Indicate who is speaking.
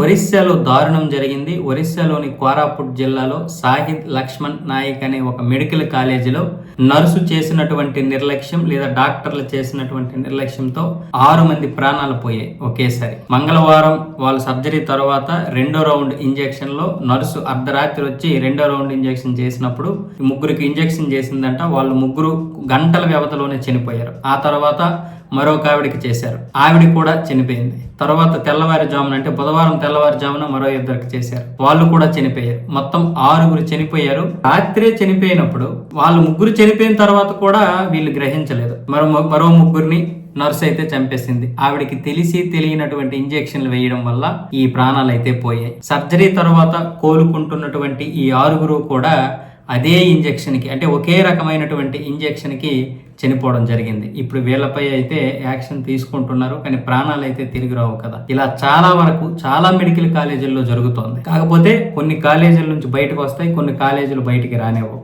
Speaker 1: ఒరిస్సాలో దారుణం జరిగింది. ఒరిస్సాలోని కోరాపుట్ జిల్లాలో సాహిద్ లక్ష్మణ్ నాయక్ అనే ఒక మెడికల్ కాలేజీలో నర్సు చేసినటువంటి నిర్లక్ష్యం లేదా డాక్టర్లు చేసినటువంటి నిర్లక్ష్యంతో ఆరు మంది ప్రాణాలు పోయాయి ఒకేసారి. మంగళవారం వాళ్ళ సర్జరీ తర్వాత రెండో రౌండ్ ఇంజెక్షన్లో నర్సు అర్ధరాత్రి వచ్చి రెండో రౌండ్ ఇంజెక్షన్ చేసినప్పుడు ముగ్గురికి ఇంజెక్షన్ చేసిందంట. వాళ్ళు ముగ్గురు గంటల వ్యవధిలోనే చనిపోయారు. ఆ తర్వాత మరొక ఆవిడకి చేశారు. ఆవిడ కూడా చనిపోయింది. తర్వాత తెల్లవారుజామున అంటే బుధవారం తెల్లవారుజామున మరో ఇద్దరికి చేశారు. వాళ్ళు కూడా చనిపోయారు. మొత్తం ఆరుగురు చనిపోయారు. రాత్రే చనిపోయినప్పుడు వాళ్ళు ముగ్గురు చనిపోయిన తర్వాత కూడా వీళ్ళు గ్రహించలేదు. మరో మరో ముగ్గురిని నర్స్ అయితే చంపేసింది. ఆవిడకి తెలిసి తెలియనటువంటి ఇంజెక్షన్లు వేయడం వల్ల ఈ ప్రాణాలు అయితే పోయాయి. సర్జరీ తర్వాత కోలుకుంటున్నటువంటి ఈ ఆరుగురు కూడా అదే ఇంజెక్షన్కి అంటే ఒకే రకమైనటువంటి ఇంజెక్షన్కి చనిపోవడం జరిగింది. ఇప్పుడు వీళ్ళపై అయితే యాక్షన్ తీసుకుంటున్నారు కానీ ప్రాణాలు అయితే తిరిగి రావు కదా. ఇలా చాలా వరకు చాలా మెడికల్ కాలేజీల్లో జరుగుతోంది. కాకపోతే కొన్ని కాలేజీల నుంచి బయటకు వస్తాయి కొన్ని కాలేజీలు బయటికి రానేవు